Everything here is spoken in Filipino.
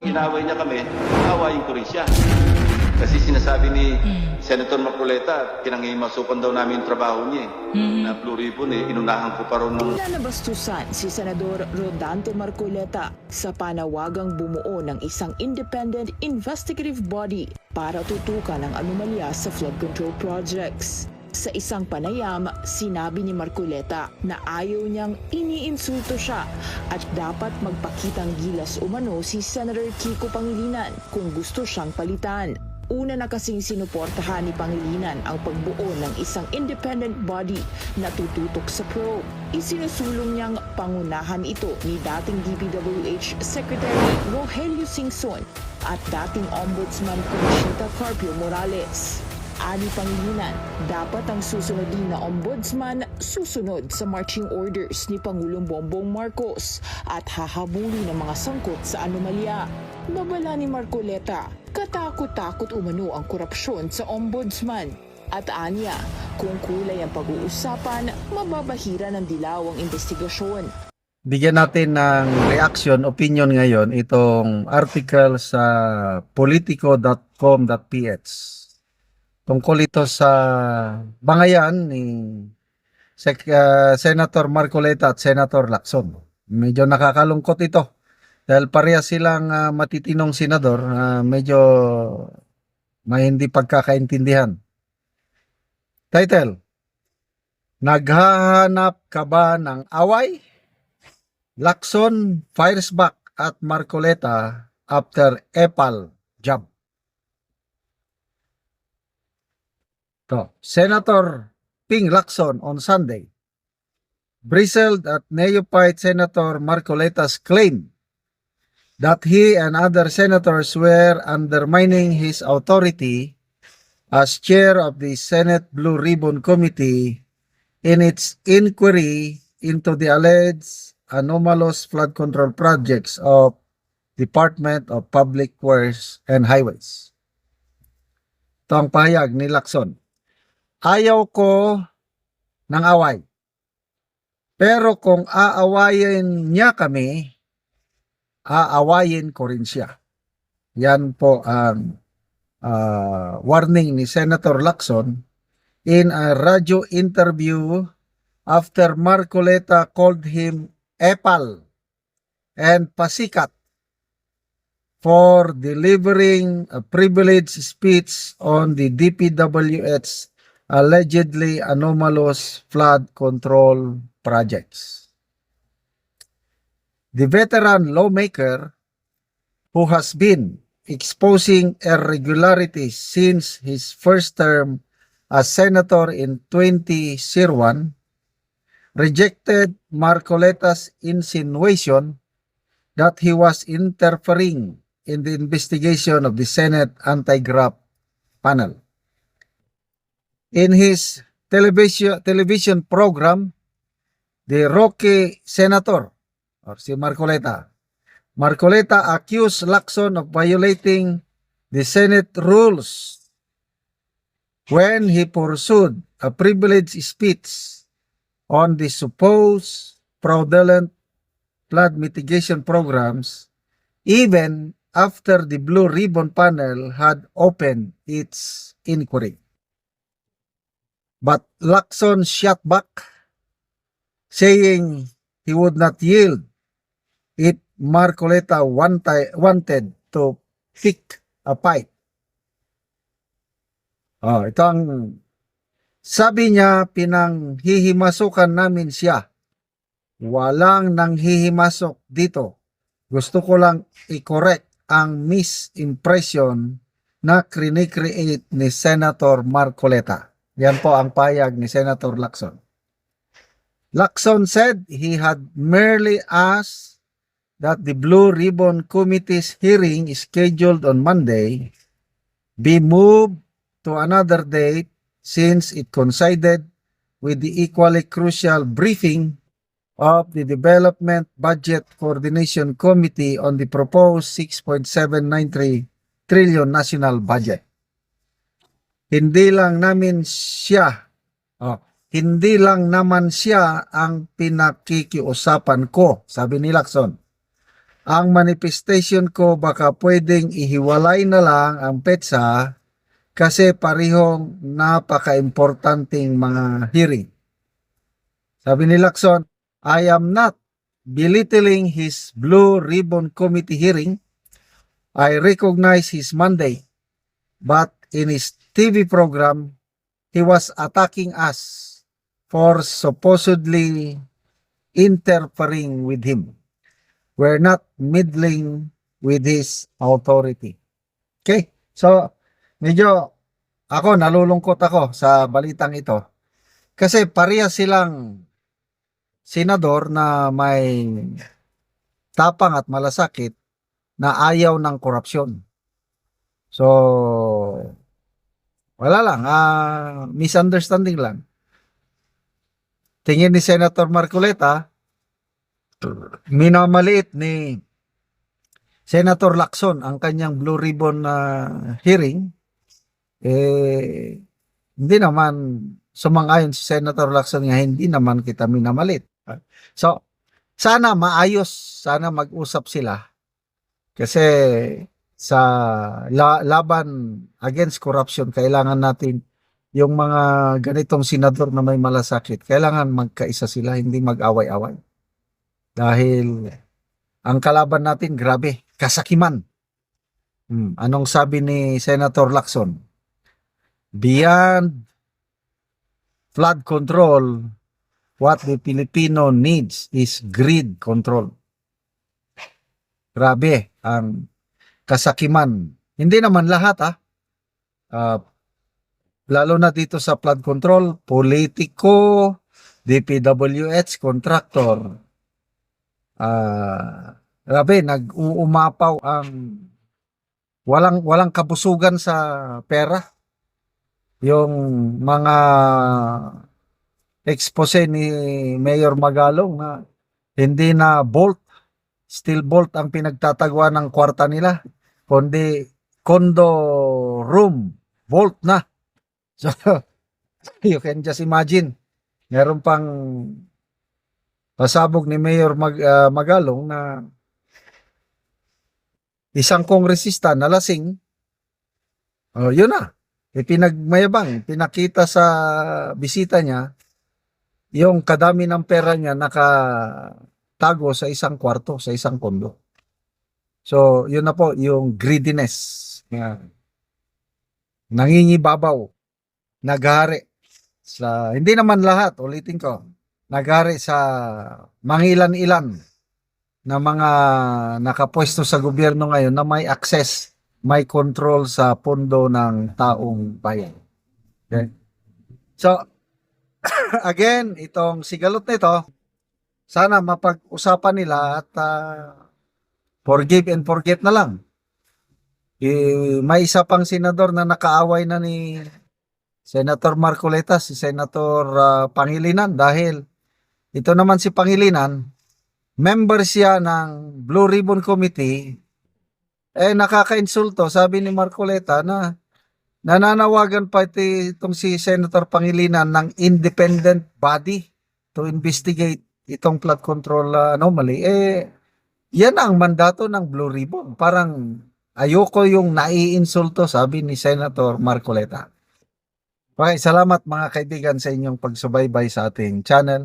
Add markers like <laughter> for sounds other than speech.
Inaway niya kami, awayin ko rin siya. Kasi sinasabi ni Senator Maculeta, pinangimasukan daw namin yung trabaho niya eh. Na Blue Ribbon eh, inunahan ko pa rin ng Nanabastusan si Senador Rodante Marcoleta sa panawagang bumuo ng isang independent investigative body para tutukan ang anomalya sa flood control projects. Sa isang panayam, sinabi ni Marcoleta na ayaw niyang iniinsulto siya at dapat magpakitang gilas umano si Senator Kiko Pangilinan kung gusto siyang palitan. Una na kasing sinuportahan ni Pangilinan ang pagbuo ng isang independent body na tututok sa probe. Isinusulong niyang pangunahan ito ni dating DPWH Secretary Rogelio Singson at dating Ombudsman Conchita Carpio Morales. Ani Pangilinan, dapat ang susunod na ombudsman susunod sa marching orders ni Pangulong Bongbong Marcos at hahabulin ng mga sangkot sa anomalya. Babala ni Marcoleta, katakot-takot umano ang korupsyon sa ombudsman. At anya, kung kulay ang pag-uusapan, mababahira ng dilaw ang investigasyon. Bigyan natin ng reaction, opinion ngayon itong article sa politico.com.ph tungkol ito sa bangayan ni Sec- uh, Senator Marcoleta at Senator Lacson. Medyo nakakalungkot ito dahil pareha silang uh, matitinong senador na medyo may hindi pagkakaintindihan. Title, Naghahanap ka ba ng away? Lacson fires back at Marcoleta after Epal job. To, Senator Ping Lacson on Sunday bristled at neophyte Senator Marcoleta's claim that he and other senators were undermining his authority as chair of the Senate Blue Ribbon Committee in its inquiry into the alleged anomalous flood control projects of Department of Public Works and Highways. Ito ang pahayag ni Lacson. Ayaw ko ng away. Pero kung aawayin niya kami, aawayin ko rin siya. Yan po ang ah, warning ni Senator Lacson in a radio interview after Marcoleta called him Epal and Pasikat for delivering a privileged speech on the DPWH's allegedly anomalous flood control projects. The veteran lawmaker who has been exposing irregularities since his first term as senator in 2001 rejected Marcoleta's insinuation that he was interfering in the investigation of the Senate anti-graft panel. In his television television program, the Rocky Senator, or si Marcoleta, Marcoleta accused Lacson of violating the Senate rules when he pursued a privileged speech on the supposed fraudulent flood mitigation programs even after the Blue Ribbon panel had opened its inquiry. But Lacson shot back, saying he would not yield if Marcoleta wanted to pick a fight. Oh, ito ang sabi niya pinanghihimasukan namin siya. Walang nanghihimasok dito. Gusto ko lang i-correct ang misimpression na create ni Senator Marcoleta. Yan po ang payag ni Senator Lacson. Lacson said he had merely asked that the Blue Ribbon Committee's hearing scheduled on Monday be moved to another date since it coincided with the equally crucial briefing of the Development Budget Coordination Committee on the proposed 6.793 trillion national budget. Hindi lang namin siya, oh, hindi lang naman siya ang pinakikiusapan ko, sabi ni Lacson. ang manifestation ko baka pwedeng ihiwalay na lang ang petsa kasi parihong napaka-importanting mga hearing. Sabi ni Lacson, I am not belittling his Blue Ribbon Committee hearing. I recognize his mandate. But in his TV program, he was attacking us for supposedly interfering with him. We're not meddling with his authority. Okay? So, medyo ako nalulungkot ako sa balitang ito. Kasi pareha silang senador na may tapang at malasakit na ayaw ng korupsyon. So, wala lang, ah, misunderstanding lang. Tingin ni Senator Marcoleta, minamaliit ni Senator Lacson ang kanyang Blue Ribbon na hearing, eh, hindi naman sumang-ayon si Senator Lacson nga hindi naman kita minamalit. So, sana maayos, sana mag-usap sila. Kasi sa la- laban against corruption, kailangan natin yung mga ganitong senador na may malasakit, kailangan magkaisa sila, hindi mag-away-away. Dahil ang kalaban natin, grabe, kasakiman. Hmm, Anong sabi ni Senator Lacson? Beyond flood control, what the Filipino needs is greed control. Grabe ang kasakiman. Hindi naman lahat ah. Ah, lalo na dito sa flood control, politiko, DPWH, contractor. Ah, grabe, nag-uumapaw ang walang walang kabusugan sa pera. Yung mga expose ni Mayor Magalong na hindi na bolt, steel bolt ang pinagtatagwa ng kwarta nila, kundi condo room, bolt na. So, <laughs> you can just imagine, meron pang pasabog ni Mayor Mag, ah, Magalong na isang kongresista na lasing, oh, yun na, ipinagmayabang, pinakita sa bisita niya, yung kadami ng pera niya nakatago sa isang kwarto, sa isang kondo. So, yun na po, yung greediness. Yan. Nangingibabaw. Naghari. Sa, hindi naman lahat, ulitin ko. Naghari sa mangilan-ilan na mga nakapwesto sa gobyerno ngayon na may access, may control sa pondo ng taong bayan. Okay? So, <coughs> again, itong sigalot nito, sana mapag-usapan nila at ah, forgive and forget na lang. Eh, may isa pang senador na nakaaway na ni Senator Marcoleta, si Senator ah, Pangilinan dahil ito naman si Pangilinan, member siya ng Blue Ribbon Committee, eh nakaka-insulto, sabi ni Marcoleta na nananawagan pa iti, itong si Senator Pangilinan ng independent body to investigate itong flood control uh, anomaly. Eh, yan ang mandato ng Blue Ribbon. Parang ayoko yung naiinsulto, sabi ni Senator Marcoleta. Okay, salamat mga kaibigan sa inyong pagsubaybay sa ating channel.